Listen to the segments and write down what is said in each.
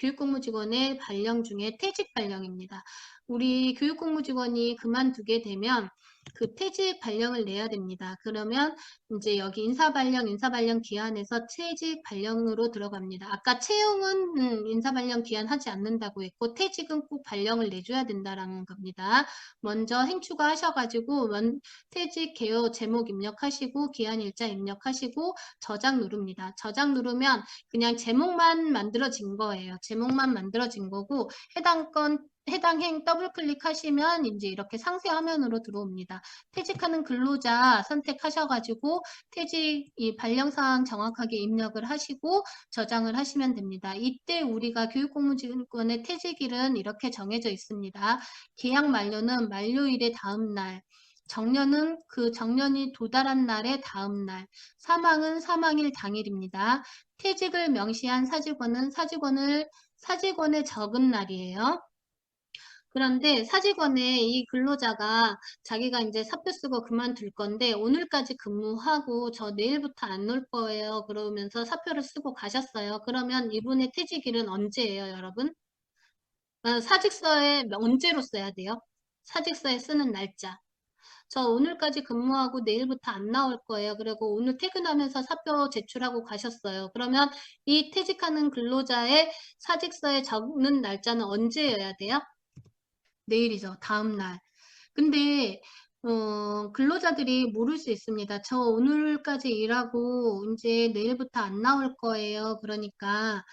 교육공무직원의 발령 중에 퇴직 발령입니다. 우리 교육공무직원이 그만두게 되면 그 퇴직 발령을 내야 됩니다. 그러면 이제 여기 인사발령, 인사발령 기한에서 퇴직 발령으로 들어갑니다. 아까 채용은 음, 인사발령 기한 하지 않는다고 했고 퇴직은 꼭 발령을 내줘야 된다라는 겁니다. 먼저 행추가 하셔가지고 퇴직 개요 제목 입력하시고 기한 일자 입력하시고 저장 누릅니다. 저장 누르면 그냥 제목만 만들어진 거예요. 제목만 만들어진 거고 해당 건 해당 행 더블 클릭하시면 이제 이렇게 상세 화면으로 들어옵니다. 퇴직하는 근로자 선택하셔가지고 퇴직 이 발령사항 정확하게 입력을 하시고 저장을 하시면 됩니다. 이때 우리가 교육공무직원의 퇴직일은 이렇게 정해져 있습니다. 계약 만료는 만료일의 다음 날, 정년은 그 정년이 도달한 날의 다음 날, 사망은 사망일 당일입니다. 퇴직을 명시한 사직원은 사직원을 사직원의 적은 날이에요. 그런데 사직원에 이 근로자가 자기가 이제 사표 쓰고 그만둘 건데 오늘까지 근무하고 저 내일부터 안 놀 거예요. 그러면서 사표를 쓰고 가셨어요. 그러면 이분의 퇴직일은 언제예요, 여러분? 어, 사직서에 언제로 써야 돼요? 사직서에 쓰는 날짜. 저 오늘까지 근무하고 내일부터 안 나올 거예요. 그리고 오늘 퇴근하면서 사표 제출하고 가셨어요. 그러면 이 퇴직하는 근로자의 사직서에 적는 날짜는 언제여야 돼요? 내일이죠. 다음 날. 근데 어, 근로자들이 모를 수 있습니다. 저 오늘까지 일하고 이제 내일부터 안 나올 거예요. 그러니까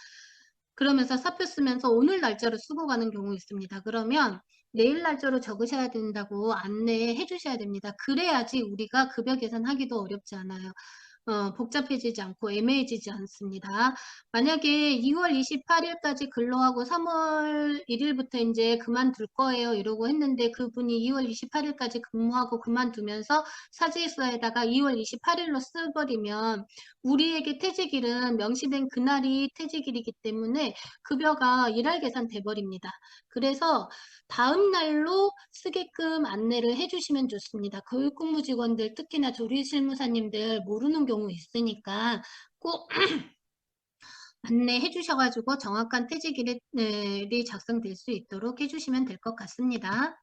그러면서 사표 쓰면서 오늘 날짜로 쓰고 가는 경우 있습니다. 그러면 내일 날짜로 적으셔야 된다고 안내해 주셔야 됩니다. 그래야지 우리가 급여 계산하기도 어렵지 않아요. 어, 복잡해지지 않고 애매해지지 않습니다. 만약에 2월 28일까지 근로하고 3월 1일부터 이제 그만둘 거예요. 이러고 했는데 그분이 2월 28일까지 근무하고 그만두면서 사직서에다가 2월 28일로 써버리면 우리에게 퇴직일은 명시된 그날이 퇴직일이기 때문에 급여가 일할 계산 돼버립니다. 그래서 다음 날로 쓰게끔 안내를 해주시면 좋습니다. 교육공무직원들 특히나 조리실무사님들 모르는 경우 있으니까 꼭 안내해 주셔가지고 정확한 퇴직일이 작성될 수 있도록 해주시면 될 것 같습니다.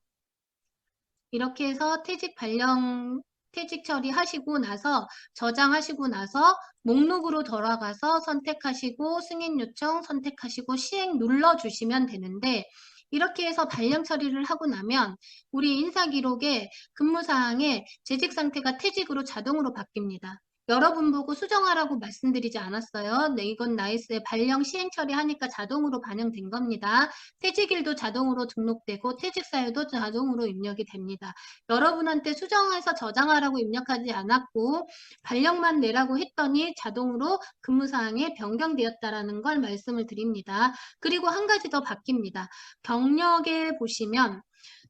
이렇게 해서 퇴직 발령 퇴직 처리하시고 나서 저장하시고 나서 목록으로 돌아가서 선택하시고 승인 요청 선택하시고 시행 눌러주시면 되는데 이렇게 해서 발령 처리를 하고 나면 우리 인사기록에 근무사항에 재직 상태가 퇴직으로 자동으로 바뀝니다. 여러분 보고 수정하라고 말씀드리지 않았어요. 네, 이건 나이스의 발령 시행 처리하니까 자동으로 반영된 겁니다. 퇴직일도 자동으로 등록되고 퇴직 사유도 자동으로 입력이 됩니다. 여러분한테 수정해서 저장하라고 입력하지 않았고 발령만 내라고 했더니 자동으로 근무사항에 변경되었다라는 걸 말씀을 드립니다. 그리고 한 가지 더 바뀝니다. 경력에 보시면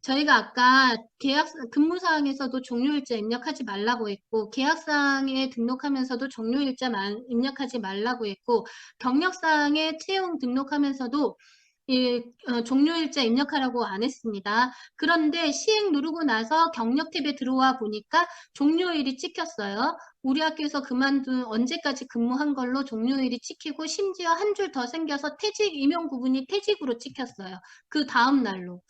저희가 아까 계약 근무사항에서도 종료일자 입력하지 말라고 했고 계약사항에 등록하면서도 종료일자 입력하지 말라고 했고 경력사항에 채용 등록하면서도 이 어, 종료일자 입력하라고 안 했습니다. 그런데 시행 누르고 나서 경력 탭에 들어와 보니까 종료일이 찍혔어요. 우리 학교에서 그만둔 언제까지 근무한 걸로 종료일이 찍히고 심지어 한 줄 더 생겨서 퇴직 임용 부분이 퇴직으로 찍혔어요. 그 다음 날로.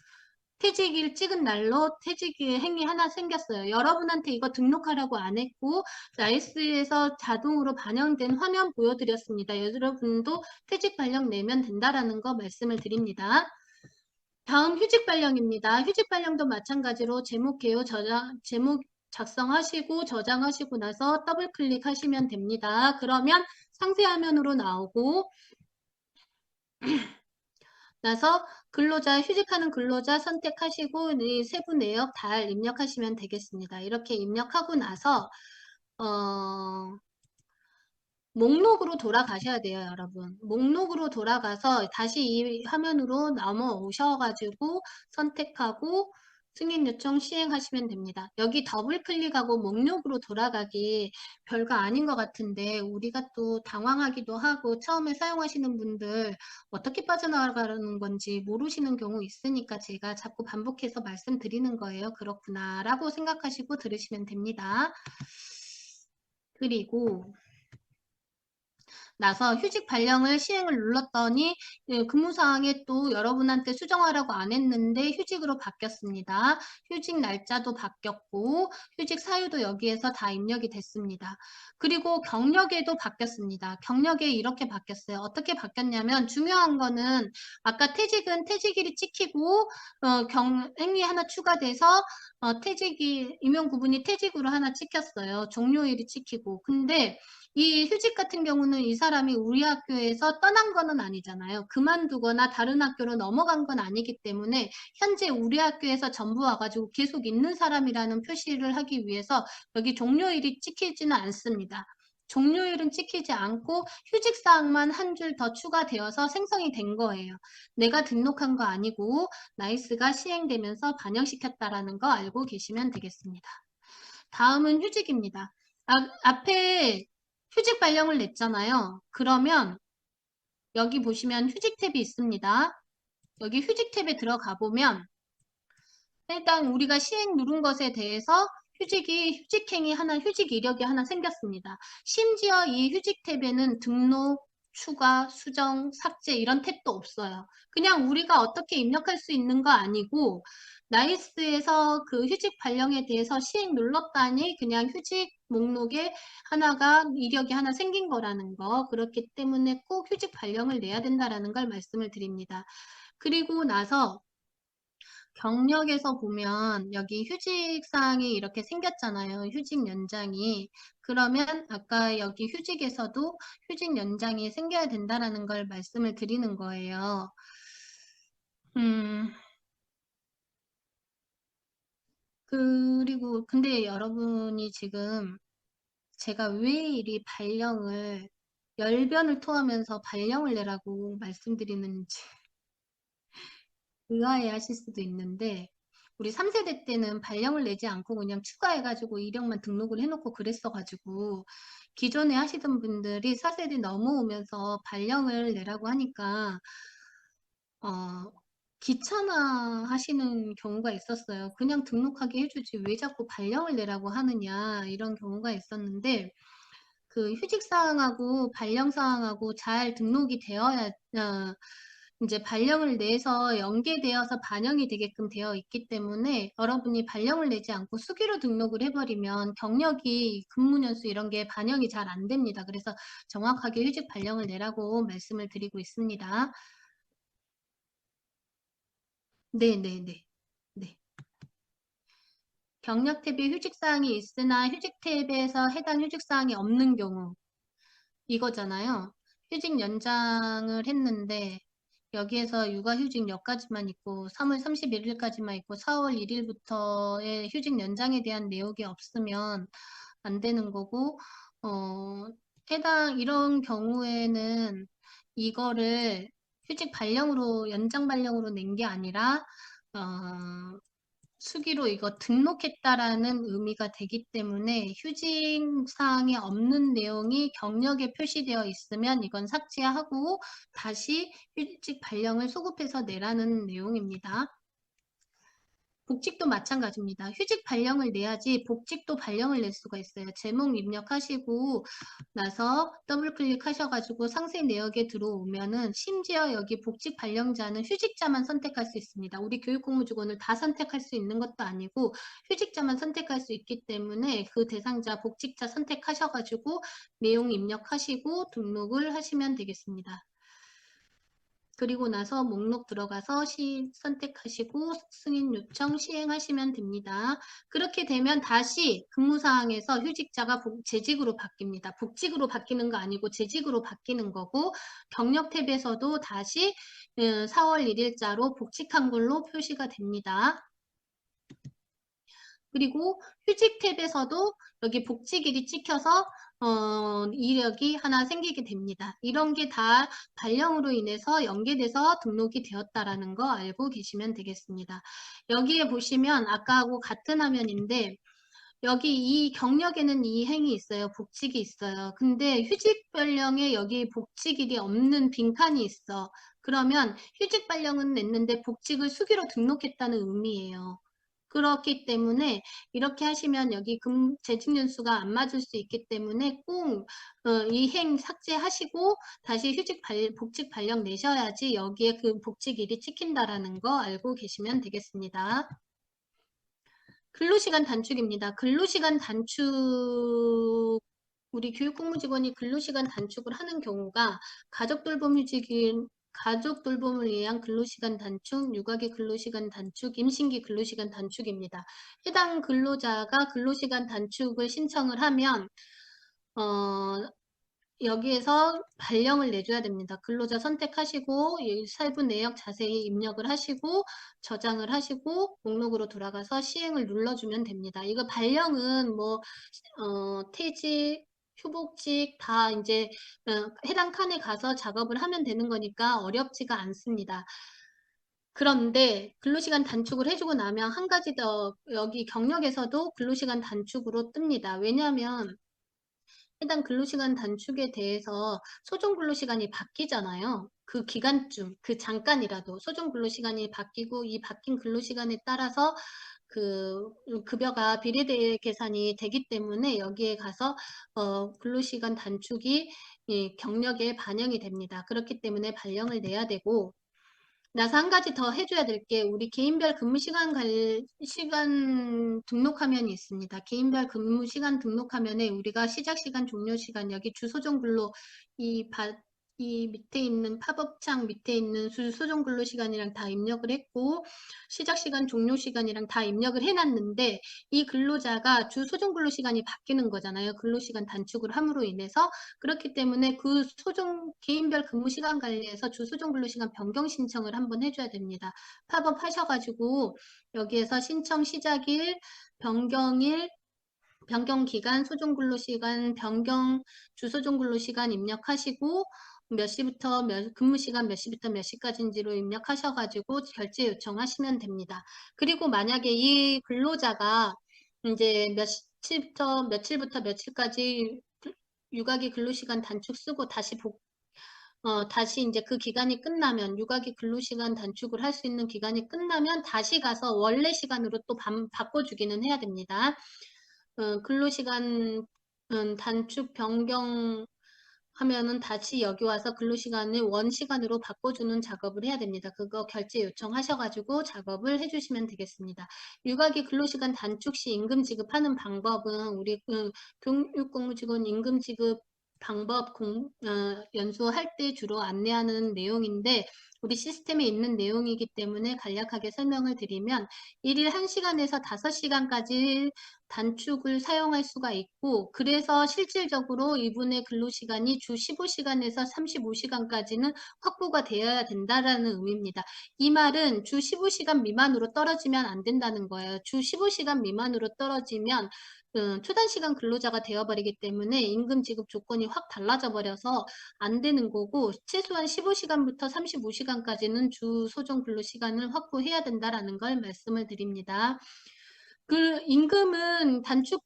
퇴직일 찍은 날로 퇴직 행위 하나 생겼어요. 여러분한테 이거 등록하라고 안 했고 나이스에서 자동으로 반영된 화면 보여드렸습니다. 여러분도 퇴직 발령 내면 된다라는 거 말씀을 드립니다. 다음 휴직 발령입니다. 휴직 발령도 마찬가지로 제목 개요 저장 제목 작성하시고 저장하시고 나서 더블 클릭하시면 됩니다. 그러면 상세 화면으로 나오고 나서 근로자, 휴직하는 근로자 선택하시고 이 세부 내역 다 입력하시면 되겠습니다. 이렇게 입력하고 나서 어, 목록으로 돌아가셔야 돼요, 여러분. 목록으로 돌아가서 다시 이 화면으로 넘어오셔가지고 선택하고 승인 요청 시행하시면 됩니다. 여기 더블 클릭하고 목록으로 돌아가기 별거 아닌 것 같은데 우리가 또 당황하기도 하고 처음에 사용하시는 분들 어떻게 빠져나가는 건지 모르시는 경우 있으니까 제가 자꾸 반복해서 말씀드리는 거예요. 그렇구나 라고 생각하시고 들으시면 됩니다. 그리고 나서 휴직 발령을 시행을 눌렀더니 예, 근무사항에 또 여러분한테 수정하라고 안 했는데 휴직으로 바뀌었습니다. 휴직 날짜도 바뀌었고 휴직 사유도 여기에서 다 입력이 됐습니다. 그리고 경력에도 바뀌었습니다. 경력에 이렇게 바뀌었어요. 어떻게 바뀌었냐면 중요한 거는 아까 퇴직은 퇴직일이 찍히고 어, 경 행위 하나 추가돼서 어, 퇴직이 임용 구분이 퇴직으로 하나 찍혔어요. 종료일이 찍히고 근데 이 휴직 같은 경우는 이 사람이 우리 학교에서 떠난 거는 아니잖아요. 그만두거나 다른 학교로 넘어간 건 아니기 때문에 현재 우리 학교에서 전부 와가지고 계속 있는 사람이라는 표시를 하기 위해서 여기 종료일이 찍히지는 않습니다. 종료일은 찍히지 않고 휴직사항만 한 줄 더 추가되어서 생성이 된 거예요. 내가 등록한 거 아니고 나이스가 시행되면서 반영시켰다라는 거 알고 계시면 되겠습니다. 다음은 휴직입니다. 아, 앞에 휴직 발령을 냈잖아요. 그러면 여기 보시면 휴직 탭이 있습니다. 여기 휴직 탭에 들어가 보면 일단 우리가 시행 누른 것에 대해서 휴직이 휴직행위 하나, 휴직 이력이 하나 생겼습니다. 심지어 이 휴직 탭에는 등록, 추가, 수정, 삭제 이런 탭도 없어요. 그냥 우리가 어떻게 입력할 수 있는 거 아니고 나이스에서 그 휴직 발령에 대해서 시행 눌렀다니 그냥 휴직 목록에 하나가 이력이 하나 생긴 거라는 거 그렇기 때문에 꼭 휴직 발령을 내야 된다라는 걸 말씀을 드립니다. 그리고 나서 경력에서 보면 여기 휴직 사항이 이렇게 생겼잖아요. 휴직 연장이. 그러면 아까 여기 휴직에서도 휴직 연장이 생겨야 된다라는 걸 말씀을 드리는 거예요. 음, 그리고 근데 여러분이 지금 제가 왜 이리 발령을 열변을 토하면서 발령을 내라고 말씀드리는지 의아해 하실 수도 있는데 우리 3세대 때는 발령을 내지 않고 그냥 추가해가지고 이력만 등록을 해놓고 그랬어가지고 기존에 하시던 분들이 4세대 넘어오면서 발령을 내라고 하니까 어, 귀찮아 하시는 경우가 있었어요. 그냥 등록하게 해주지 왜 자꾸 발령을 내라고 하느냐 이런 경우가 있었는데 그 휴직 사항하고 발령 사항하고 잘 등록이 되어야 어, 이제 발령을 내서 연계되어서 반영이 되게끔 되어 있기 때문에 여러분이 발령을 내지 않고 수기로 등록을 해버리면 경력이 근무년수 이런 게 반영이 잘 안 됩니다. 그래서 정확하게 휴직 발령을 내라고 말씀을 드리고 있습니다. 네네네. 네. 네. 경력 탭에 휴직사항이 있으나 휴직 탭에서 해당 휴직사항이 없는 경우 이거잖아요. 휴직 연장을 했는데 여기에서 육아휴직 여기까지만 있고 3월 31일까지만 있고 4월 1일부터의 휴직 연장에 대한 내용이 없으면 안 되는 거고 어, 해당 이런 경우에는 이거를 휴직 발령으로 연장 발령으로 낸 게 아니라 어, 수기로 이거 등록했다라는 의미가 되기 때문에 휴직 사항이 없는 내용이 경력에 표시되어 있으면 이건 삭제하고 다시 휴직 발령을 소급해서 내라는 내용입니다. 복직도 마찬가지입니다. 휴직 발령을 내야지 복직도 발령을 낼 수가 있어요. 제목 입력하시고 나서 더블 클릭하셔가지고 상세 내역에 들어오면은 심지어 여기 복직 발령자는 휴직자만 선택할 수 있습니다. 우리 교육공무직원을 다 선택할 수 있는 것도 아니고 휴직자만 선택할 수 있기 때문에 그 대상자 복직자 선택하셔가지고 내용 입력하시고 등록을 하시면 되겠습니다. 그리고 나서 목록 들어가서 시 선택하시고 승인 요청 시행하시면 됩니다. 그렇게 되면 다시 근무사항에서 휴직자가 재직으로 바뀝니다. 복직으로 바뀌는 거 아니고 재직으로 바뀌는 거고 경력 탭에서도 다시 4월 어, 1일자로 복직한 걸로 표시가 됩니다. 그리고 휴직 탭에서도 여기 복직일이 찍혀서 어, 이력이 하나 생기게 됩니다. 이런 게 다 발령으로 인해서 연계돼서 등록이 되었다라는 거 알고 계시면 되겠습니다. 여기에 보시면 아까하고 같은 화면인데 여기 이 경력에는 이 행이 있어요. 복직이 있어요. 근데 휴직 발령에 여기 복직일이 없는 빈칸이 있어. 그러면 휴직 발령은 냈는데 복직을 수기로 등록했다는 의미예요. 그렇기 때문에 이렇게 하시면 여기 금 재직연수가 안 맞을 수 있기 때문에 꼭 어, 이행 삭제하시고 다시 휴직 발, 복직 발령 내셔야지 여기에 그 복직일이 찍힌다라는 거 알고 계시면 되겠습니다. 근로시간 단축입니다. 근로시간 단축 우리 교육공무직원이 근로시간 단축을 하는 경우가 가족돌봄휴직인 가족 돌봄을 위한 근로시간 단축, 육아기 근로시간 단축, 임신기 근로시간 단축입니다. 해당 근로자가 근로시간 단축을 신청을 하면 어, 여기에서 발령을 내줘야 됩니다. 근로자 선택하시고 살부 내역 자세히 입력을 하시고 저장을 하시고 목록으로 돌아가서 시행을 눌러주면 됩니다. 이거 발령은 뭐 어, 퇴직, 휴복직 다 이제 어, 해당 칸에 가서 작업을 하면 되는 거니까 어렵지가 않습니다. 그런데 근로시간 단축을 해주고 나면 한 가지 더 여기 경력에서도 근로시간 단축으로 뜹니다. 왜냐하면 해당 근로시간 단축에 대해서 소정 근로시간이 바뀌잖아요. 그 기간쯤, 그 잠깐이라도 소정 근로시간이 바뀌고 이 바뀐 근로시간에 따라서 그 급여가 비례대 계산이 되기 때문에 여기에 가서 어, 근로시간 단축이 예, 경력에 반영이 됩니다. 그렇기 때문에 발령을 내야 되고 나서 한 가지 더 해줘야 될 게 우리 개인별 근무 시간 갈 시간 등록 화면이 있습니다. 개인별 근무 시간 등록 화면에 우리가 시작 시간, 종료 시간 여기 주소정 근로 이 바, 이 밑에 있는 팝업 창 밑에 있는 수소정 근로 시간이랑 다 입력을 했고 시작 시간 종료 시간이랑 다 입력을 해놨는데 이 근로자가 주 소정 근로 시간이 바뀌는 거잖아요. 근로 시간 단축을 함으로 인해서. 그렇기 때문에 그 소정 개인별 근무 시간 관리에서 주 소정 근로 시간 변경 신청을 한번 해줘야 됩니다. 팝업 하셔가지고 여기에서 신청 시작일 변경일 변경 기간, 소정 근로 시간, 변경 주소정 근로 시간 입력하시고 몇 시부터 몇, 근무 시간 몇 시부터 몇 시까지인지로 입력하셔가지고 결제 요청하시면 됩니다. 그리고 만약에 이 근로자가 이제 며칠부터 며칠부터 며칠까지 육아기 근로시간 단축 쓰고 다시 복, 어, 다시 이제 그 기간이 끝나면 육아기 근로시간 단축을 할 수 있는 기간이 끝나면 다시 가서 원래 시간으로 또 반, 바꿔주기는 해야 됩니다. 어, 근로시간 음, 단축 변경 하면은 다시 여기 와서 근로시간을 원시간으로 바꿔주는 작업을 해야 됩니다. 그거 결제 요청하셔가지고 작업을 해주시면 되겠습니다. 육아기 근로시간 단축 시 임금 지급하는 방법은 우리 그 교육공무직원 임금 지급 방법 공, 어, 연수할 때 주로 안내하는 내용인데 우리 시스템에 있는 내용이기 때문에 간략하게 설명을 드리면 1일 1시간에서 5시간까지 단축을 사용할 수가 있고 그래서 실질적으로 이분의 근로시간이 주 15시간에서 35시간까지는 확보가 되어야 된다라는 의미입니다. 이 말은 주 15시간 미만으로 떨어지면 안 된다는 거예요. 주 15시간 미만으로 떨어지면 그 초단시간 근로자가 되어버리기 때문에 임금 지급 조건이 확 달라져 버려서 안 되는 거고 최소한 15시간부터 35시간까지는 주 소정 근로 시간을 확보해야 된다라는 걸 말씀을 드립니다. 그 임금은 단축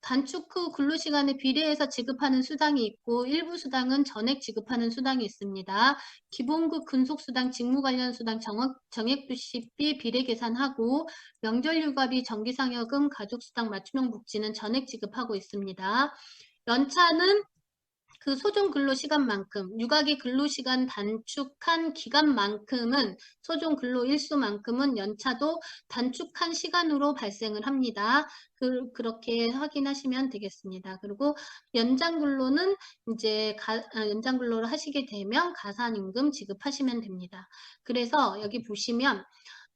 단축 후 근로 시간에 비례해서 지급하는 수당이 있고 일부 수당은 전액 지급하는 수당이 있습니다. 기본급 근속 수당, 직무 관련 수당, 정액, 정액부시비 비례 계산하고 명절 휴가비, 정기상여금, 가족 수당, 맞춤형 복지는 전액 지급하고 있습니다. 연차는 그 소정 근로시간만큼 육아기 근로시간 단축한 기간만큼은 소정 근로 일수만큼은 연차도 단축한 시간으로 발생을 합니다. 그, 그렇게 확인하시면 되겠습니다. 그리고 연장 근로는 이제 가, 아, 연장 근로를 하시게 되면 가산임금 지급하시면 됩니다. 그래서 여기 보시면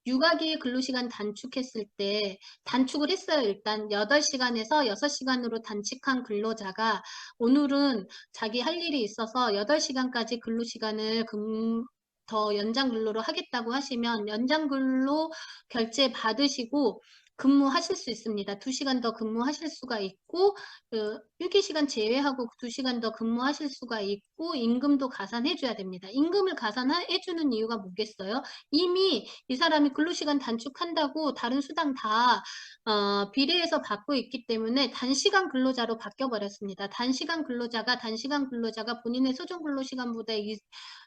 육아기 근로시간 단축했을 때 단축을 했어요. 일단 8시간에서 6시간으로 단축한 근로자가 오늘은 자기 할 일이 있어서 8시간까지 근로시간을 금, 더 연장 근로로 하겠다고 하시면 연장 근로 결제 받으시고 근무하실 수 있습니다. 2시간 더 근무하실 수가 있고 그 휴게시간 제외하고 2시간 더 근무하실 수가 있고 임금도 가산해 줘야 됩니다. 임금을 가산해 주는 이유가 뭐겠어요? 이미 이 사람이 근로시간 단축한다고 다른 수당 다 어, 비례해서 받고 있기 때문에 단시간 근로자로 바뀌어 버렸습니다. 단시간 근로자가 단시간 근로자가 본인의 소정 근로시간보다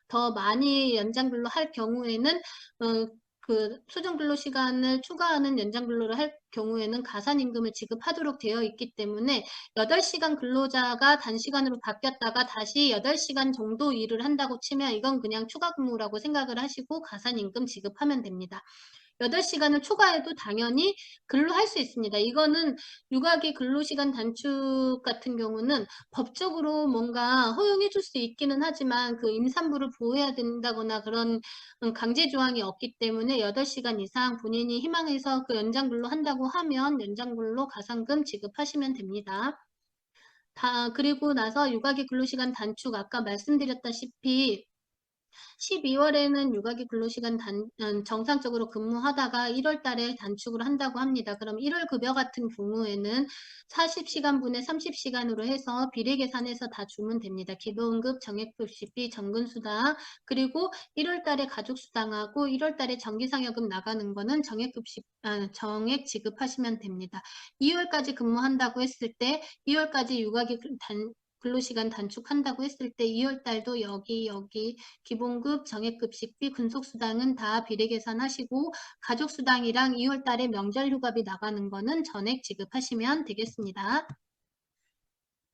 더 많이 연장 근로할 경우에는 어, 그 소정 근로 시간을 추가하는 연장 근로를 할 경우에는 가산 임금을 지급하도록 되어 있기 때문에 8시간 근로자가 단시간으로 바뀌었다가 다시 8시간 정도 일을 한다고 치면 이건 그냥 추가 근무라고 생각을 하시고 가산 임금 지급하면 됩니다. 8시간을 초과해도 당연히 근로할 수 있습니다. 이거는 육아기 근로시간 단축 같은 경우는 법적으로 뭔가 허용해 줄 수 있기는 하지만 그 임산부를 보호해야 된다거나 그런 강제 조항이 없기 때문에 8시간 이상 본인이 희망해서 그 연장 근로 한다고 하면 연장 근로 가산금 지급하시면 됩니다. 다 그리고 나서 육아기 근로시간 단축 아까 말씀드렸다시피 12월에는 육아기 근로시간 단, 음, 정상적으로 근무하다가 1월 달에 단축을 한다고 합니다. 그럼 1월 급여 같은 경우에는 40시간분에 30시간으로 해서 비례 계산해서 다 주면 됩니다. 기본급, 정액급식비, 정근수당, 그리고 1월 달에 가족수당하고 1월 달에 정기상여금 나가는 거는 정액급식, 아, 정액 지급하시면 됩니다. 2월까지 근무한다고 했을 때 2월까지 육아기 단, 근로시간 단축한다고 했을 때 2월 달도 여기 여기 기본급 정액급식비 근속수당은 다 비례 계산하시고 가족수당이랑 2월 달에 명절휴가비 나가는 거는 전액 지급하시면 되겠습니다.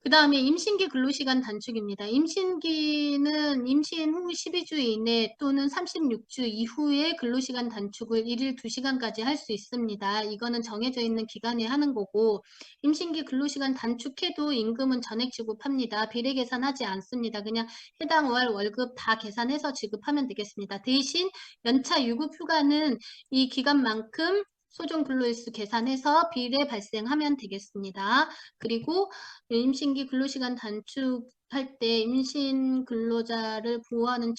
그 다음에 임신기 근로시간 단축입니다. 임신기는 임신 후 12주 이내 또는 36주 이후에 근로시간 단축을 1일 2시간까지 할 수 있습니다. 이거는 정해져 있는 기간에 하는 거고 임신기 근로시간 단축해도 임금은 전액 지급합니다. 비례 계산하지 않습니다. 그냥 해당 월 월급 다 계산해서 지급하면 되겠습니다. 대신 연차 유급 휴가는 이 기간만큼 소정 근로일수 계산해서 비례 발생하면 되겠습니다. 그리고 임신기 근로시간 단축할 때 임신 근로자를 보호하는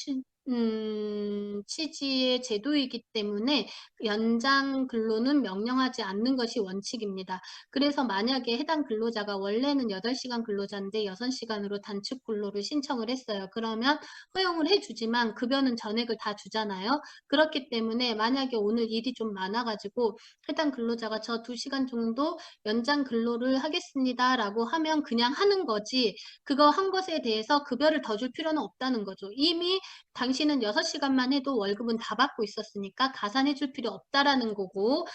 음, 취지의 제도이기 때문에 연장 근로는 명령하지 않는 것이 원칙입니다. 그래서 만약에 해당 근로자가 원래는 8시간 근로자인데 6시간으로 단축 근로를 신청을 했어요. 그러면 허용을 해주지만 급여는 전액을 다 주잖아요. 그렇기 때문에 만약에 오늘 일이 좀 많아가지고 해당 근로자가 저 2시간 정도 연장 근로를 하겠습니다. 라고 하면 그냥 하는 거지 그거 한 것에 대해서 급여를 더 줄 필요는 없다는 거죠. 이미 당 당신은 6시간만 해도 월급은 다 받고 있었으니까 가산해 줄 필요 없다라는 거고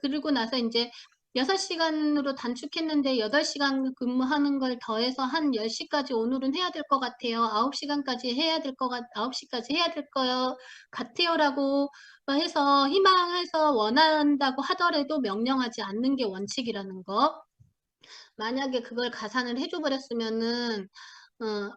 그리고 나서 이제 6시간으로 단축했는데 8시간 근무하는 걸 더해서 한 10시까지 오늘은 해야 될 것 같아요. 9시간까지 해야 될 것 같, 9시까지 해야 될 거요 같아요. 라고 해서 희망해서 원한다고 하더라도 명령하지 않는 게 원칙이라는 거. 만약에 그걸 가산을 해줘 버렸으면은 어,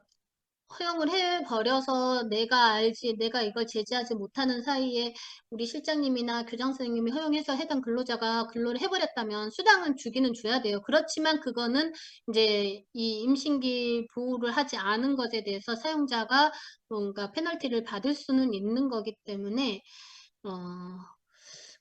허용을 해버려서 내가 알지, 내가 이걸 제지하지 못하는 사이에 우리 실장님이나 교장 선생님이 허용해서 해당 근로자가 근로를 해버렸다면 수당은 주기는 줘야 돼요. 그렇지만 그거는 이제 이 임신기 보호를 하지 않은 것에 대해서 사용자가 뭔가 페널티를 받을 수는 있는 거기 때문에 어,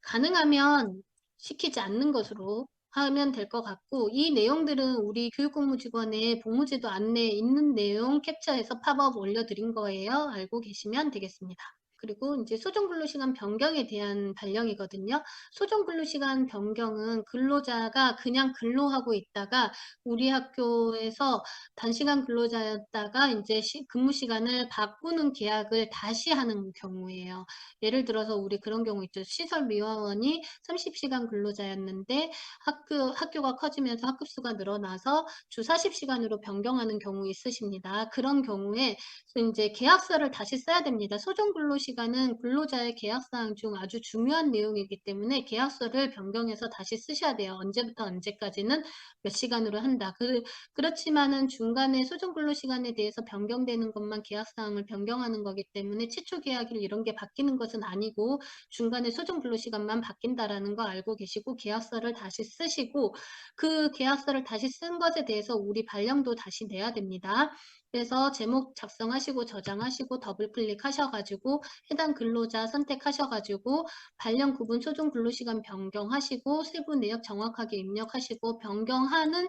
가능하면 시키지 않는 것으로 하면 될 것 같고 이 내용들은 우리 교육공무직원의 복무제도 안내에 있는 내용 캡처해서 팝업 올려드린 거예요. 알고 계시면 되겠습니다. 그리고 이제 소정 근로시간 변경에 대한 발령이거든요. 소정 근로시간 변경은 근로자가 그냥 근로하고 있다가 우리 학교에서 단시간 근로자였다가 이제 시, 근무 시간을 바꾸는 계약을 다시 하는 경우예요. 예를 들어서 우리 그런 경우 있죠. 시설 미화원이 30시간 근로자였는데 학교, 학교가 커지면서 학급수가 늘어나서 주 40시간으로 변경하는 경우 있으십니다. 그런 경우에 이제 계약서를 다시 써야 됩니다. 소정 근로시간 시간은 근로자의 계약사항 중 아주 중요한 내용이기 때문에 계약서를 변경해서 다시 쓰셔야 돼요. 언제부터 언제까지는 몇 시간으로 한다. 그, 그렇지만은 중간에 소정 근로 시간에 대해서 변경되는 것만 계약사항을 변경하는 거기 때문에 최초 계약일 이런 게 바뀌는 것은 아니고 중간에 소정 근로 시간만 바뀐다라는 거 알고 계시고 계약서를 다시 쓰시고 그 계약서를 다시 쓴 것에 대해서 우리 발령도 다시 내야 됩니다. 그래서 제목 작성하시고 저장하시고 더블 클릭하셔가지고 해당 근로자 선택하셔가지고 발령 구분 소종 근로시간 변경하시고 세부 내역 정확하게 입력하시고 변경하는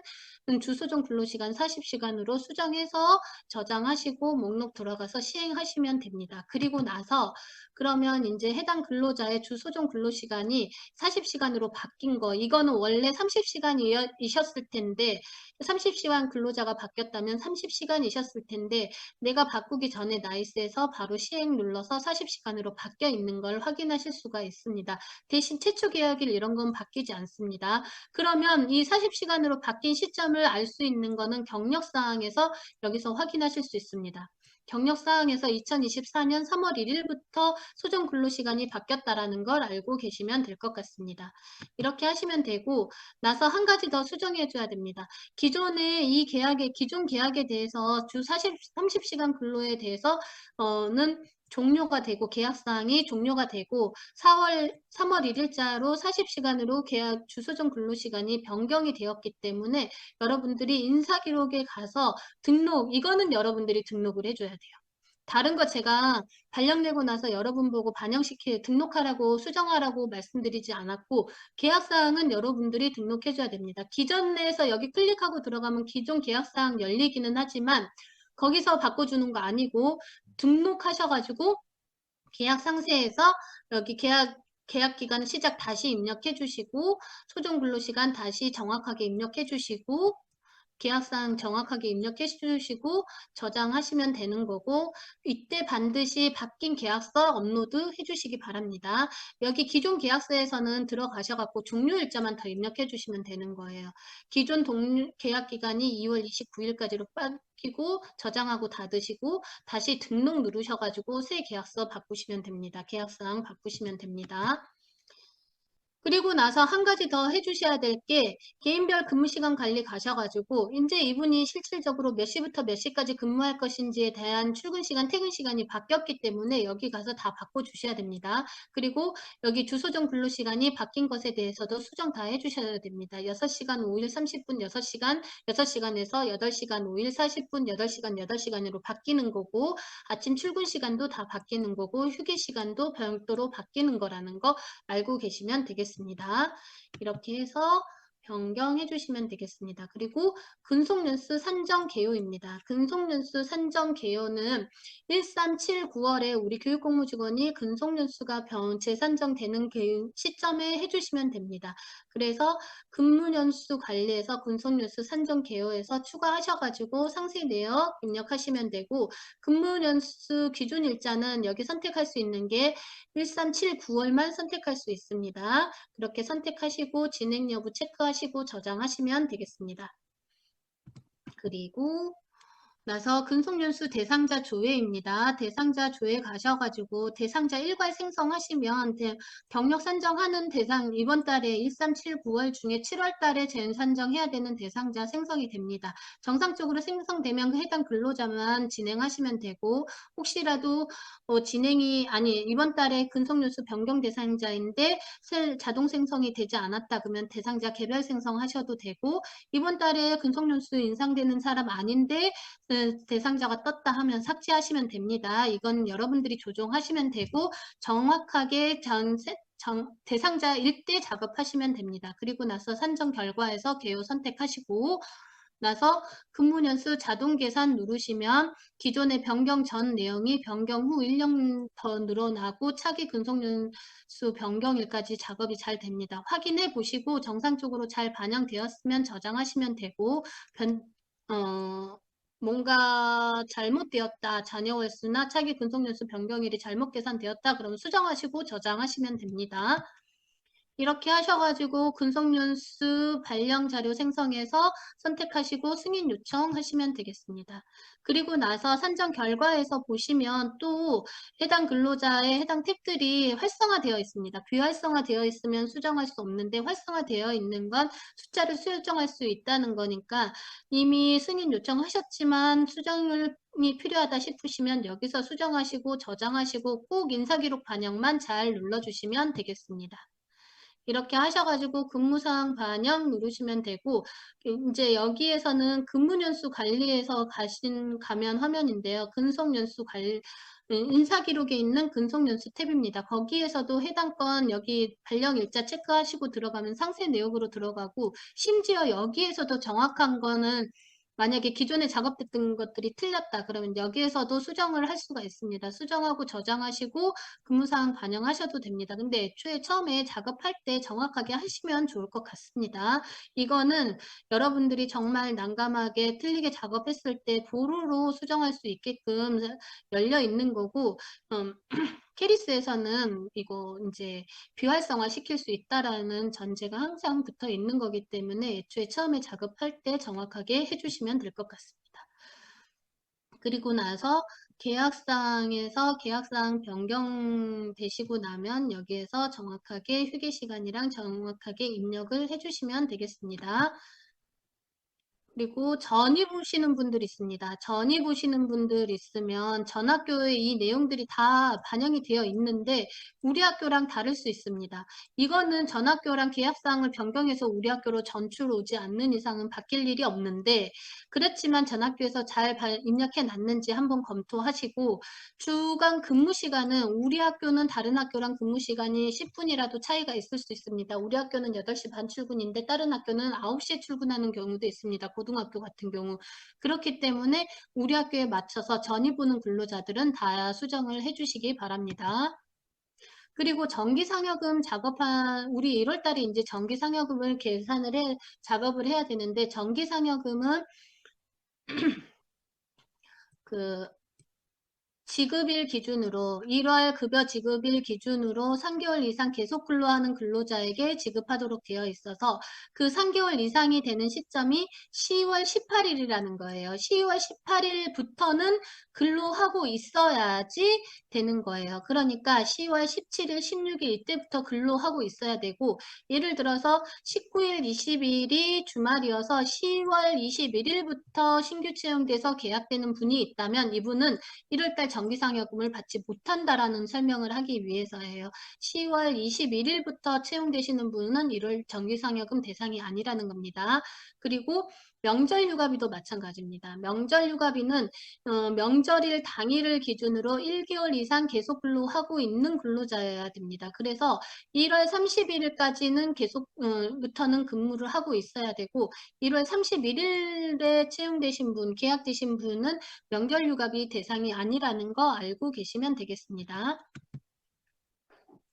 주소종 근로시간 40시간으로 수정해서 저장하시고 목록 들어가서 시행하시면 됩니다. 그리고 나서 그러면 이제 해당 근로자의 주소종 근로시간이 40시간으로 바뀐 거 이거는 원래 30시간이셨을 텐데 30시간 근로자가 바뀌었다면 30시간이셨을 텐데 내가 바꾸기 전에 나이스에서 바로 시행 눌러서 40시간으로 바뀌어 있는 걸 확인하실 수가 있습니다. 대신 최초 계약일 이런 건 바뀌지 않습니다. 그러면 이 40시간으로 바뀐 시점을 알 수 있는 거는 경력사항에서 여기서 확인하실 수 있습니다. 경력사항에서 2024년 3월 1일부터 소정 근로시간이 바뀌었다라는 걸 알고 계시면 될 것 같습니다. 이렇게 하시면 되고 나서 한 가지 더 수정해 줘야 됩니다. 기존에 이 계약의 기존 계약에 대해서 주 40, 30시간 근로에 대해서는 종료가 되고 계약사항이 종료가 되고 4월 3월 1일자로 40시간으로 계약 주소정 근로시간이 변경이 되었기 때문에 여러분들이 인사기록에 가서 등록 이거는 여러분들이 등록을 해줘야 돼요. 다른 거 제가 발령내고 나서 여러분 보고 반영시키 등록하라고 수정하라고 말씀드리지 않았고 계약사항은 여러분들이 등록해줘야 됩니다. 기존 내에서 여기 클릭하고 들어가면 기존 계약사항 열리기는 하지만 거기서 바꿔주는 거 아니고 등록하셔가지고 계약 상세에서 여기 계약 계약 기간 시작 다시 입력해 주시고 소정 근로 시간 다시 정확하게 입력해 주시고 계약사항 정확하게 입력해 주시고 저장하시면 되는 거고 이때 반드시 바뀐 계약서 업로드 해주시기 바랍니다. 여기 기존 계약서에서는 들어가셔갖고 종료일자만 더 입력해 주시면 되는 거예요. 기존 동료, 계약 기간이 2월 29일까지로 바뀌고 저장하고 닫으시고 다시 등록 누르셔가지고 새 계약서 바꾸시면 됩니다. 계약사항 바꾸시면 됩니다. 그리고 나서 한 가지 더 해주셔야 될 게 개인별 근무시간 관리 가셔가지고 이제 이분이 실질적으로 몇 시부터 몇 시까지 근무할 것인지에 대한 출근 시간, 퇴근 시간이 바뀌었기 때문에 여기 가서 다 바꿔주셔야 됩니다. 그리고 여기 주소정 근로 시간이 바뀐 것에 대해서도 수정 다 해주셔야 됩니다. 6시간 5일 30분 6시간, 6시간에서 8시간 5일 40분 8시간 8시간으로 바뀌는 거고 아침 출근 시간도 다 바뀌는 거고 휴게 시간도 별도로 바뀌는 거라는 거 알고 계시면 되겠습니다. 되겠습니다. 이렇게 해서 변경해 주시면 되겠습니다. 그리고 근속연수 산정 개요입니다. 근속연수 산정 개요는 1379월에 우리 교육공무직원이 근속연수가 재산정되는 시점에 해주시면 됩니다. 그래서 근무연수 관리에서 근속연수 산정 개요에서 추가하셔가지고 상세 내역 입력하시면 되고 근무연수 기준 일자는 여기 선택할 수 있는 게 1379월만 선택할 수 있습니다. 그렇게 선택하시고 진행 여부 체크하시 고 저장하시면 되겠습니다. 그리고 나서 근속연수 대상자 조회입니다. 대상자 조회 가셔가지고 대상자 일괄 생성하시면 경력 산정하는 대상 이번 달에 1379월 중에 7월 달에 재 산정해야 되는 대상자 생성이 됩니다. 정상적으로 생성되면 그 해당 근로자만 진행하시면 되고 혹시라도 어, 진행이 아니 이번 달에 근속연수 변경 대상자인데 자동 생성이 되지 않았다 그러면 대상자 개별 생성하셔도 되고 이번 달에 근속연수 인상되는 사람 아닌데 대상자가 떴다 하면 삭제하시면 됩니다. 이건 여러분들이 조정하시면 되고 정확하게 전세 정, 대상자일 때 작업하시면 됩니다. 그리고 나서 산정 결과에서 개요 선택하시고 나서 근무년수 자동 계산 누르시면 기존의 변경 전 내용이 변경 후 1년 더 늘어나고 차기 근속년수 변경일까지 작업이 잘 됩니다. 확인해 보시고 정상적으로 잘 반영되었으면 저장하시면 되고 변, 어, 뭔가 잘못되었다. 잔여 월수나 차기 근속 연수 변경일이 잘못 계산되었다. 그러면 수정하시고 저장하시면 됩니다. 이렇게 하셔가지고 근속연수 발령 자료 생성해서 선택하시고 승인 요청하시면 되겠습니다. 그리고 나서 산정 결과에서 보시면 또 해당 근로자의 해당 탭들이 활성화되어 있습니다. 비활성화되어 있으면 수정할 수 없는데 활성화되어 있는 건 숫자를 수정할 수 있다는 거니까 이미 승인 요청하셨지만 수정을 이 필요하다 싶으시면 여기서 수정하시고 저장하시고 꼭 인사기록 반영만 잘 눌러주시면 되겠습니다. 이렇게 하셔가지고 근무사항 반영 누르시면 되고 이제 여기에서는 근무연수 관리에서 가신 가면 화면인데요. 근속연수 관리 인사기록에 있는 근속연수 탭입니다. 거기에서도 해당 건 여기 발령일자 체크하시고 들어가면 상세 내역으로 들어가고 심지어 여기에서도 정확한 거는 만약에 기존에 작업됐던 것들이 틀렸다 그러면 여기에서도 수정을 할 수가 있습니다. 수정하고 저장하시고 근무사항 반영하셔도 됩니다. 근데 애초에 처음에 작업할 때 정확하게 하시면 좋을 것 같습니다. 이거는 여러분들이 정말 난감하게 틀리게 작업했을 때 도로로 수정할 수 있게끔 열려 있는 거고 음, 캐리스에서는 이거 이제 비활성화 시킬 수 있다라는 전제가 항상 붙어 있는 거기 때문에 애초에 처음에 작업할 때 정확하게 해주시면 될 것 같습니다. 그리고 나서 계약상에서 계약상 변경되시고 나면 여기에서 정확하게 휴게 시간이랑 정확하게 입력을 해주시면 되겠습니다. 그리고 전입 오시는 분들 있습니다. 전입 오시는 분들 있으면 전 학교에 이 내용들이 다 반영이 되어 있는데 우리 학교랑 다를 수 있습니다. 이거는 전 학교랑 계약사항을 변경해서 우리 학교로 전출 오지 않는 이상은 바뀔 일이 없는데 그렇지만 전 학교에서 잘 입력해 놨는지 한번 검토하시고 주간 근무 시간은 우리 학교는 다른 학교랑 근무 시간이 10분이라도 차이가 있을 수 있습니다. 우리 학교는 8시 반 출근인데 다른 학교는 9시에 출근하는 경우도 있습니다. 고등학교 같은 경우. 그렇기 때문에 우리 학교에 맞춰서 전입 오는 근로자들은 다 수정을 해주시기 바랍니다. 그리고 전기상여금 작업한 우리 1월 달에 이제 전기상여금을 계산을 해 작업을 해야 되는데 전기상여금은 그 지급일 기준으로 1월 급여 지급일 기준으로 3개월 이상 계속 근로하는 근로자에게 지급하도록 되어 있어서 그 3개월 이상이 되는 시점이 10월 18일이라는 거예요. 10월 18일부터는 근로하고 있어야지 되는 거예요. 그러니까 10월 17일, 16일 이때부터 근로하고 있어야 되고 예를 들어서 19일, 20일이 주말이어서 10월 21일부터 신규 채용돼서 계약되는 분이 있다면 이분은 1월달 정 기상여금을 받지 못한다라는 설명을 하기 위해서예요. 10월 21일부터 채용되시는 분은 1월 정기상여금 대상이 아니라는 겁니다. 그리고 명절 휴가비도 마찬가지입니다. 명절 휴가비는 어, 명절일 당일을 기준으로 1개월 이상 계속 근로하고 있는 근로자여야 됩니다. 그래서 1월 31일까지는 계속부터는 어, 근무를 하고 있어야 되고 1월 31일에 채용되신 분, 계약되신 분은 명절 휴가비 대상이 아니라는 거 알고 계시면 되겠습니다.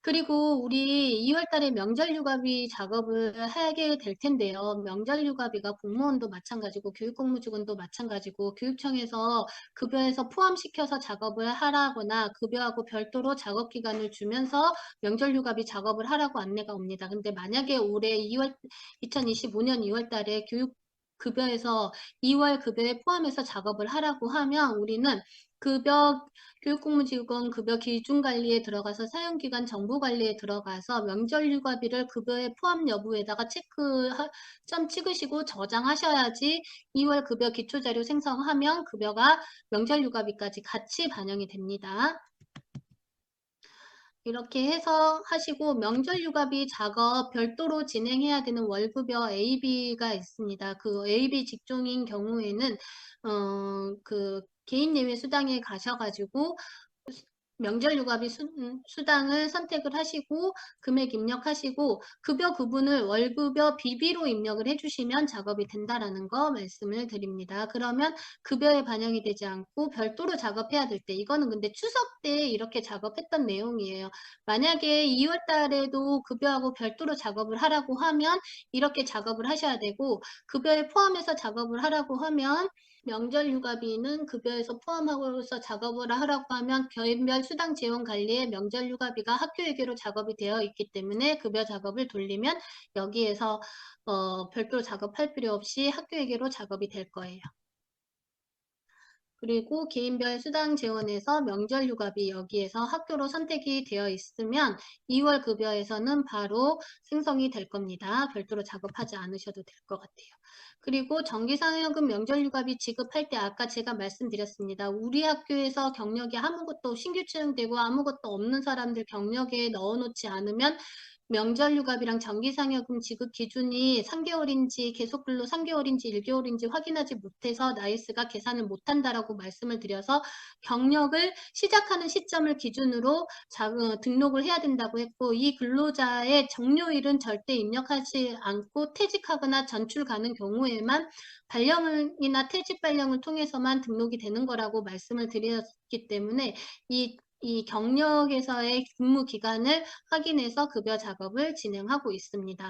그리고 우리 2월 달에 명절 휴가비 작업을 하게 될 텐데요. 명절 휴가비가 공무원도 마찬가지고 교육공무직원도 마찬가지고 교육청에서 급여에서 포함시켜서 작업을 하라거나 급여하고 별도로 작업 기간을 주면서 명절 휴가비 작업을 하라고 안내가 옵니다. 근데 만약에 올해 2월 2025년 2월 달에 교육 급여에서 2월 급여에 포함해서 작업을 하라고 하면 우리는 급여 교육공무 직원 급여 기준 관리에 들어가서 사용기간 정보 관리에 들어가서 명절 휴가비를 급여에 포함 여부에다가 체크 점 찍으시고 저장하셔야지 2월 급여 기초자료 생성하면 급여가 명절 휴가비까지 같이 반영이 됩니다. 이렇게 해서 하시고 명절 휴가비 작업 별도로 진행해야 되는 월급여 AB가 있습니다. 그 AB 직종인 경우에는 어, 그 개인 예외 수당에 가셔가지고 명절 육아비 수, 음, 수당을 선택을 하시고 금액 입력하시고 급여 구분을 월급여 비비로 입력을 해주시면 작업이 된다라는 거 말씀을 드립니다. 그러면 급여에 반영이 되지 않고 별도로 작업해야 될 때 이거는 근데 추석 때 이렇게 작업했던 내용이에요. 만약에 2월 달에도 급여하고 별도로 작업을 하라고 하면 이렇게 작업을 하셔야 되고 급여에 포함해서 작업을 하라고 하면 명절 휴가비는 급여에서 포함하고서 작업을 하라고 하면 개인별 수당 재원 관리에 명절 휴가비가 학교회계로 작업이 되어 있기 때문에 급여 작업을 돌리면 여기에서 어, 별도로 작업할 필요 없이 학교회계로 작업이 될 거예요. 그리고 개인별 수당 재원에서 명절 휴가비 여기에서 학교로 선택이 되어 있으면 2월 급여에서는 바로 생성이 될 겁니다. 별도로 작업하지 않으셔도 될 것 같아요. 그리고 정기상여금 명절휴가비 지급할 때 아까 제가 말씀드렸습니다. 우리 학교에서 경력이 아무것도 신규 채용되고 아무것도 없는 사람들 경력에 넣어놓지 않으면 명절휴가비랑 정기상여금 지급 기준이 3개월인지 계속 근로 3개월인지 1개월인지 확인하지 못해서 나이스가 계산을 못한다라고 말씀을 드려서 경력을 시작하는 시점을 기준으로 자, 어, 등록을 해야 된다고 했고 이 근로자의 정료일은 절대 입력하지 않고 퇴직하거나 전출 가는 경우에만 발령이나 퇴직 발령을 통해서만 등록이 되는 거라고 말씀을 드렸기 때문에 이 이 경력에서의 근무 기간을 확인해서 급여 작업을 진행하고 있습니다.